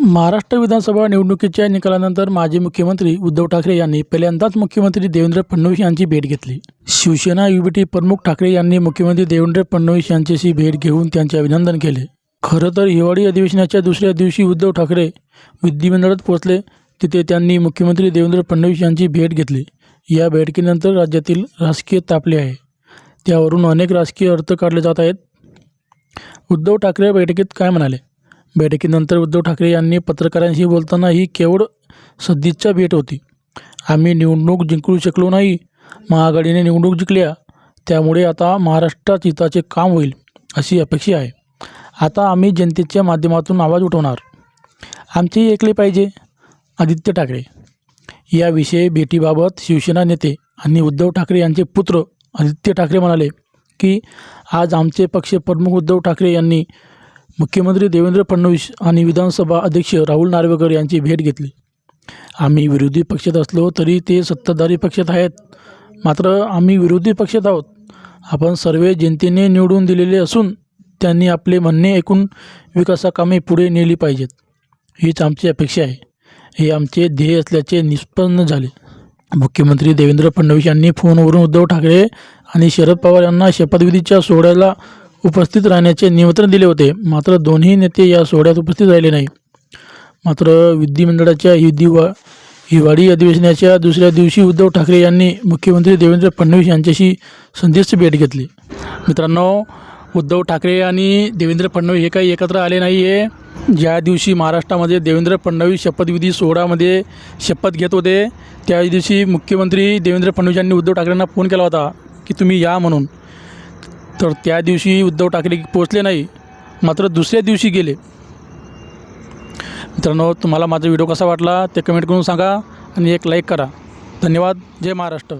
महाराष्ट्र विधानसभा निवडणुकीच्या निकालानंतर माजी मुख्यमंत्री उद्धव ठाकरे यांनी पहिल्यांदाच मुख्यमंत्री देवेंद्र फडणवीस यांची भेट घेतली. शिवसेना युबीटी प्रमुख ठाकरे यांनी मुख्यमंत्री देवेंद्र फडणवीस यांच्याशी भेट घेऊन त्यांचे अभिनंदन केले. खरं तर हिवाळी अधिवेशनाच्या दुसऱ्या दिवशी उद्धव ठाकरे विधिमंडळात पोहोचले तिथे त्यांनी मुख्यमंत्री देवेंद्र फडणवीस यांची भेट घेतली. या बैठकीनंतर राज्यातील राजकीय तापले आहे. त्यावरून अनेक राजकीय अर्थ काढले जात आहेत. उद्धव ठाकरे बैठकीत काय म्हणाले? बैठकीनंतर उद्धव ठाकरे यांनी पत्रकारांशी बोलताना ही केवळ सदिच्छा भेट होती. आम्ही निवडणूक जिंकू शकलो नाही. महाआघाडीने निवडणूक जिंकल्या. त्यामुळे आता महाराष्ट्रात हिताचे काम होईल अशी अपेक्षा आहे. आता आम्ही जनतेच्या माध्यमातून आवाज उठवणार. आमचेही ऐकले पाहिजे आदित्य ठाकरे. याविषयी भेटीबाबत शिवसेना नेते आणि उद्धव ठाकरे यांचे पुत्र आदित्य ठाकरे म्हणाले की आज आमचे पक्षप्रमुख उद्धव ठाकरे यांनी मुख्यमंत्री देवेंद्र फडणवीस आणि विधानसभा अध्यक्ष राहुल नार्वेकर यांची भेट घेतली. आम्ही विरोधी पक्षात असलो तरी ते सत्ताधारी पक्षात आहेत. मात्र आम्ही विरोधी पक्षात आहोत. आपण सर्व जनतेने निवडून दिलेले असून त्यांनी आपले म्हणणे ऐकून विकासाकामे पुढे नेली पाहिजेत. हीच आमची अपेक्षा आहे. हे आमचे ध्येय असल्याचे निष्पन्न झाले. मुख्यमंत्री देवेंद्र फडणवीस यांनी फोनवरून उद्धव ठाकरे आणि शरद पवार यांना शपथविधीच्या सोहळ्याला उपस्थित राहण्याचे निमंत्रण दिले होते. मात्र दोन्ही नेते या सोहळ्यात उपस्थित राहिले नाही मात्र विधिमंडळाच्या हिदिवा हिवाळी अधिवेशनाच्या दुसऱ्या दिवशी उद्धव ठाकरे यांनी मुख्यमंत्री देवेंद्र फडणवीस यांच्याशी संदेश भेट घेतली. मित्रांनो उद्धव ठाकरे आणि देवेंद्र फडणवीस हे काही एकत्र आले नाही आहे ज्या दिवशी महाराष्ट्रामध्ये देवेंद्र फडणवीस शपथविधी सोहळामध्ये शपथ घेत होते त्या दिवशी मुख्यमंत्री देवेंद्र फडणवीस यांनी उद्धव ठाकरेंना फोन केला होता की तुम्ही या म्हणून. तर त्या दिवशी उद्धव ठाकरे पोचले नाही मात्र दुसऱ्या दिवशी गेले. मित्रांनो तुम्हाला माझा व्हिडिओ कसा वाटला ते कमेंट करून सांगा आणि एक लाईक करा. धन्यवाद. जय महाराष्ट्र.